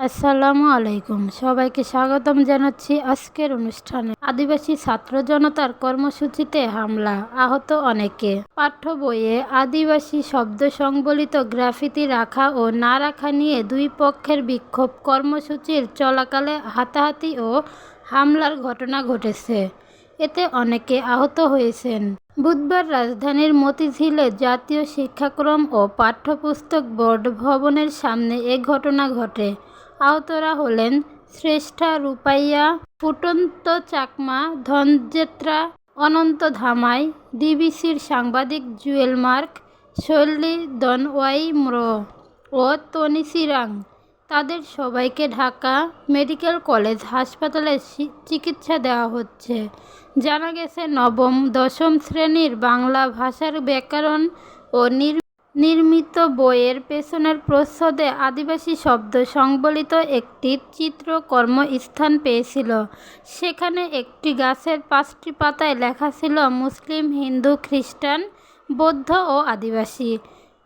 আসসালামু আলাইকুম। সবাইকে স্বাগতম জানাচ্ছি আজকের অনুষ্ঠানে। আদিবাসী ছাত্র জনতার কর্মসূচিতে হামলা, আহত অনেকে। পাঠ্য বইয়ে আদিবাসী শব্দ সংবলিত গ্রাফিতি রাখা ও না রাখা নিয়ে দুই পক্ষের বিক্ষোভ কর্মসূচির চলাকালে হাতাহাতি ও হামলার ঘটনা ঘটেছে। এতে অনেকে আহত হয়েছেন। বুধবার রাজধানীর মতিঝিলে জাতীয় শিক্ষাক্রম ও পাঠ্যপুস্তক বোর্ড ভবনের সামনে এ ঘটনা ঘটে। আহতরা হলেন শ্রেষ্ঠা রূপাইয়া, ফুটন্ত চাকমা, ধনজেত্রা, অনন্ত ধামাই, ডিবিসির সাংবাদিক জুয়েল মার্ক, শৈলী দনওয়াই ম্র ও তনিসিরাং তাদের সবাইকে ঢাকা মেডিকেল কলেজ হাসপাতালে চিকিৎসা দেওয়া হচ্ছে। জানা গেছে, নবম, দশম শ্রেণির বাংলা ভাষার ব্যাকরণ ও নির নির্মিত বইয়ের পেছনের প্রচ্ছদে আদিবাসী শব্দ সংবলিত একটি চিত্রকর্ম স্থান পেয়েছিল। সেখানে একটি গাছের পাঁচটি পাতায় লেখা ছিল, মুসলিম, হিন্দু, খ্রিস্টান, বৌদ্ধ ও আদিবাসী।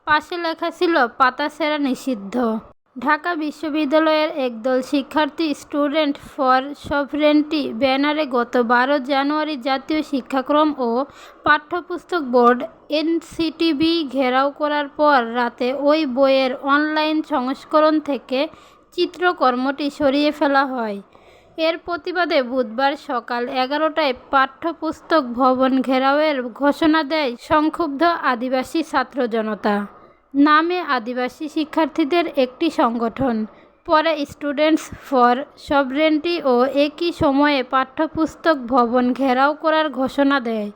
পাশে লেখা ছিল, পাতা সেরা নিষিদ্ধ। ঢাকা বিশ্ববিদ্যালয়ের একদল শিক্ষার্থী স্টুডেন্ট ফর সভরেন্টি ব্যানারে গত বারো জানুয়ারি জাতীয় শিক্ষাক্রম ও পাঠ্যপুস্তক বোর্ড এনসিটিবি ঘেরাও করার পর রাতে ওই বইয়ের অনলাইন সংস্করণ থেকে চিত্রকর্মটি সরিয়ে ফেলা হয়। এর প্রতিবাদে বুধবার সকাল এগারোটায় পাঠ্যপুস্তক ভবন ঘেরাওয়ের ঘোষণা দেয় সংক্ষুব্ধ আদিবাসী ছাত্র জনতা নামে আদিবাসী শিক্ষার্থীদের একটি সংগঠন। পরে স্টুডেন্টস ফর সভরেন্টি ও একই সময়ে পাঠ্যপুস্তক ভবন ঘেরাও করার ঘোষণা দেয়।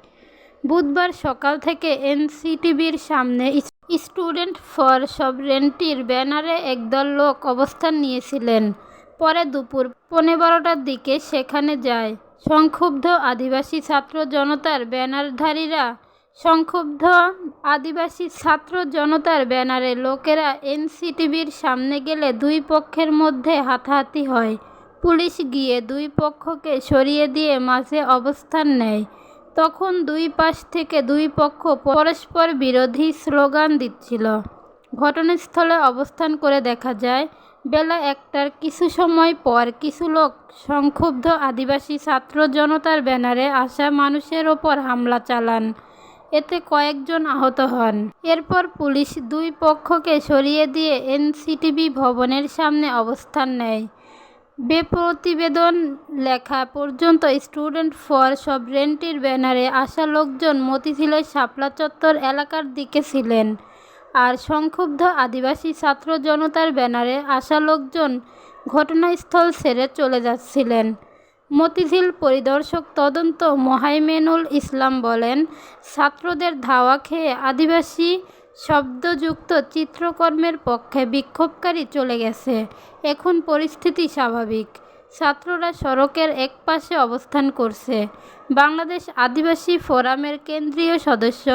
বুধবার সকাল থেকে এনসিটিভির সামনে স্টুডেন্ট ফর সভরেন্টির ব্যানারে একদল লোক অবস্থান নিয়েছিলেন। পরে দুপুর পৌনে বারোটার দিকে সেখানে যায়। সংক্ষুব্ধ আদিবাসী ছাত্র জনতার ব্যানারধারীরা সংক্ষুব্ধ আদিবাসী ছাত্র জনতার ব্যানারে লোকেরা এনসিটিভির সামনে গেলে দুই পক্ষের মধ্যে হাতাহাতি হয়। পুলিশ গিয়ে দুই পক্ষকে সরিয়ে দিয়ে মাঝে অবস্থান নেয়। তখন দুই পাশ থেকে দুই পক্ষ পরস্পর বিরোধী স্লোগান দিচ্ছিল। ঘটনাস্থলে অবস্থান করে দেখা যায়, বেলা একটার কিছু সময় পর কিছু লোক সংক্ষুব্ধ আদিবাসী ছাত্র জনতার ব্যানারে আসা মানুষের ওপর হামলা চালান। এতে কয়েকজন আহত হন। এরপর পুলিশ দুই পক্ষকে সরিয়ে দিয়ে এনসিটিভি ভবনের সামনে অবস্থান নেয়। বেপ্রতিবেদন লেখা পর্যন্ত স্টুডেন্ট ফর সভরেন্টির ব্যানারে আসা লোকজন মতিঝিলের শাপলা চত্বর এলাকার দিকে ছিলেন আর সংক্ষুব্ধ আদিবাসী ছাত্র জনতার ব্যানারে আসা লোকজন ঘটনাস্থল ছেড়ে চলে যাচ্ছিলেন। মতিঝিল পরিদর্শক তদন্ত মোহাইমেনুল ইসলাম বলেন, ছাত্রদের ধাওয়া খেয়ে আদিবাসী শব্দযুক্ত চিত্রকর্মের পক্ষে বিক্ষোভকারী চলে গেছে। এখন পরিস্থিতি স্বাভাবিক। ছাত্ররা সড়কের এক পাশে অবস্থান করছে। বাংলাদেশ আদিবাসী ফোরামের কেন্দ্রীয় সদস্য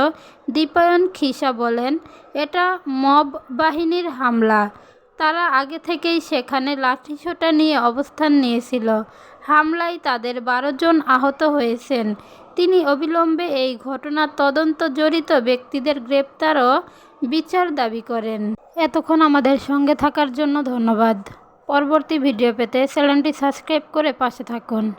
দীপায়ন খিসা বলেন, এটা মব বাহিনীর হামলা। তারা আগে থেকেই সেখানে লাঠিসোঁটা নিয়ে অবস্থান নিয়েছিল। হামলায় তাদের বারো জন আহত হয়েছেন। তিনি অবিলম্বে এই ঘটনার তদন্ত জড়িত ব্যক্তিদের গ্রেপ্তার ও বিচার দাবি করেন। এতক্ষণ আমাদের সঙ্গে থাকার জন্য ধন্যবাদ। পরবর্তী ভিডিও পেতে চ্যানেলটি সাবস্ক্রাইব করে পাশে থাকুন।